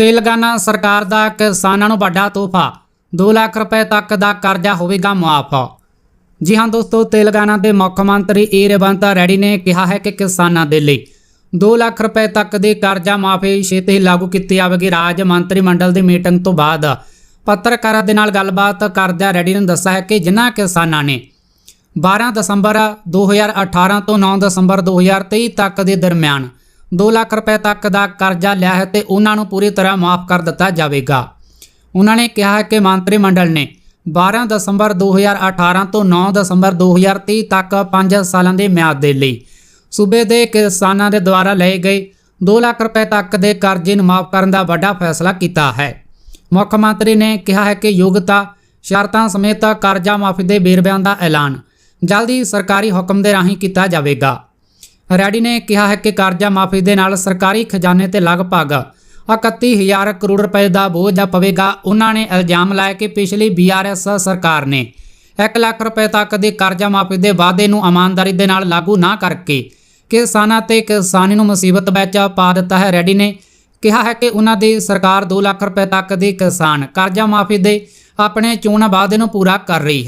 ਤੇਲੰਗਾਨਾ ਸਰਕਾਰ ਦਾ ਕਿਸਾਨਾਂ ਨੂੰ ਵੱਡਾ ਤੋਹਫਾ। 2 ਲੱਖ ਰੁਪਏ ਤੱਕ ਦਾ ਕਰਜ਼ਾ ਹੋਵੇਗਾ ਮੁਆਫ। ਜੀ ਹਾਂ ਦੋਸਤੋ, ਤੇਲੰਗਾਨਾ ਦੇ ਮੁੱਖ ਮੰਤਰੀ ਏ ਰੇਵੰਤ ਰੈਡੀ ਨੇ ਕਿਹਾ ਹੈ ਕਿ ਕਿਸਾਨਾਂ ਦੇ ਲਈ 2 ਲੱਖ ਰੁਪਏ ਤੱਕ ਦੀ ਕਰਜ਼ਾ ਮਾਫੀ ਛੇਤੀ ਹੀ ਲਾਗੂ ਕੀਤੀ ਜਾਵੇਗੀ। ਰਾਜ ਮੰਤਰੀ ਮੰਡਲ ਦੀ ਮੀਟਿੰਗ ਤੋਂ ਬਾਅਦ ਪੱਤਰਕਾਰਾਂ ਦੇ ਨਾਲ ਗੱਲਬਾਤ ਕਰਦਿਆਂ ਰੈਡੀ ਨੇ ਦੱਸਿਆ ਹੈ ਕਿ ਜਿਨ੍ਹਾਂ ਕਿਸਾਨਾਂ ਨੇ 12 ਦਸੰਬਰ 2018 ਤੋਂ 9 ਦਸੰਬਰ 2023 ਤੱਕ ਦੇ ਦਰਮਿਆਨ 2 ਲੱਖ ਰੁਪਏ ਤੱਕ ਦਾ ਕਰਜ਼ਾ ਲਿਆ ਹੈ ਤੇ ਉਹਨਾਂ ਨੂੰ ਪੂਰੀ ਤਰ੍ਹਾਂ ਮਾਫ ਕਰ ਦਿੱਤਾ ਜਾਵੇਗਾ। ਉਹਨਾਂ ਨੇ ਕਿਹਾ ਹੈ ਕਿ ਮੰਤਰੀ ਮੰਡਲ ਨੇ 12 ਦਸੰਬਰ 2018 ਤੋਂ 9 ਦਸੰਬਰ 2023 ਤੱਕ 5 ਸਾਲਾਂ ਦੀ ਮਿਆਦ ਦੇ ਲਈ ਸੂਬੇ ਦੇ ਕਿਸਾਨਾਂ ਦੇ ਦੁਆਰਾ ਲਏ ਗਏ 2 ਲੱਖ ਰੁਪਏ ਤੱਕ ਦੇ ਕਰਜ਼ੇ ਨੂੰ ਮਾਫ ਕਰਨ ਦਾ ਵੱਡਾ ਫੈਸਲਾ ਕੀਤਾ ਹੈ। ਮੁੱਖ ਮੰਤਰੀ ਨੇ ਕਿਹਾ ਹੈ ਕਿ ਯੋਗਤਾ, ਸ਼ਰਤਾਂ ਸਮੇਤ ਕਰਜ਼ਾ ਮਾਫੀ ਦੇ ਵੇਰਵਿਆਂ ਦਾ ਐਲਾਨ ਜਲਦੀ ਸਰਕਾਰੀ ਹੁਕਮ ਦੇ ਰਾਹੀਂ ਕੀਤਾ ਜਾਵੇਗਾ। ਰੈਡੀ ਨੇ ਕਿਹਾ ਹੈ ਕਿ ਕਰਜ਼ਾ ਮਾਫੀ ਦੇ ਨਾਲ ਸਰਕਾਰੀ ਖਜ਼ਾਨੇ ਤੇ ਲਗਭਗ 31000 ਕਰੋੜ ਰੁਪਏ ਦਾ ਬੋਝ ਪਵੇਗਾ। ਉਹਨਾਂ ਨੇ ਇਲਜ਼ਾਮ ਲਾਇਆ ਕਿ ਪਿਛਲੀ ਬੀਆਰਐਸ ਸਰਕਾਰ ਨੇ 1 ਲੱਖ ਰੁਪਏ ਤੱਕ ਦੇ ਕਰਜ਼ਾ ਮਾਫੀ ਦੇ ਵਾਅਦੇ ਨੂੰ ਇਮਾਨਦਾਰੀ ਦੇ ਨਾਲ ਲਾਗੂ ਨਾ ਕਰਕੇ ਕਿਸਾਨਾਂ ਤੇ ਕਿਸਾਨੀ ਨੂੰ ਮੁਸੀਬਤ ਵਿੱਚ ਪਾ ਦਿੱਤਾ ਹੈ। ਰੈਡੀ ਨੇ ਕਿਹਾ ਹੈ ਕਿ ਉਹਨਾਂ ਦੀ ਸਰਕਾਰ 2 ਲੱਖ ਰੁਪਏ ਤੱਕ ਦੇ ਕਿਸਾਨ ਕਰਜ਼ਾ ਮਾਫੀ ਦੇ ਆਪਣੇ ਚੋਣ ਵਾਅਦੇ ਨੂੰ ਪੂਰਾ ਕਰ ਰਹੀ ਹੈ।